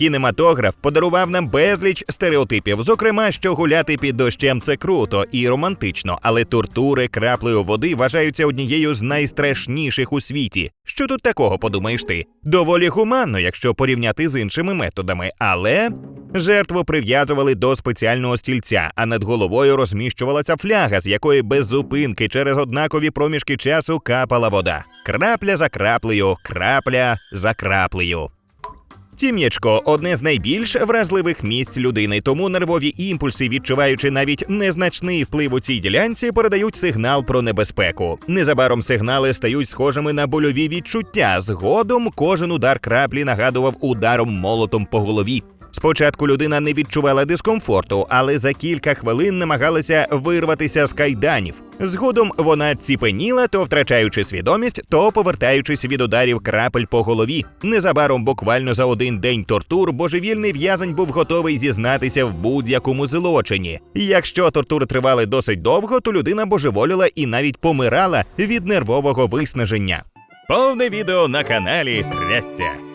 Кінематограф подарував нам безліч стереотипів, зокрема, що гуляти під дощем це круто і романтично, але тортури краплею води вважаються однією з найстрашніших у світі. Що тут такого, подумаєш ти? Доволі гуманно, якщо порівняти з іншими методами, але жертву прив'язували до спеціального стільця, а над головою розміщувалася фляга, з якої без зупинки через однакові проміжки часу капала вода. Крапля за краплею, крапля за краплею. Тім'ячко одне з найбільш вразливих місць людини, тому нервові імпульси, відчуваючи навіть незначний вплив у цій ділянці, передають сигнал про небезпеку. Незабаром сигнали стають схожими на больові відчуття. Згодом кожен удар краплі нагадував ударом молотом по голові. Спочатку людина не відчувала дискомфорту, але за кілька хвилин намагалася вирватися з кайданів. Згодом вона ціпеніла, то втрачаючи свідомість, то повертаючись від ударів крапель по голові. Незабаром, буквально за один день тортур, божевільний в'язень був готовий зізнатися в будь-якому злочині. Якщо тортури тривали досить довго, то людина божеволіла і навіть помирала від нервового виснаження. Повне відео на каналі Трястя.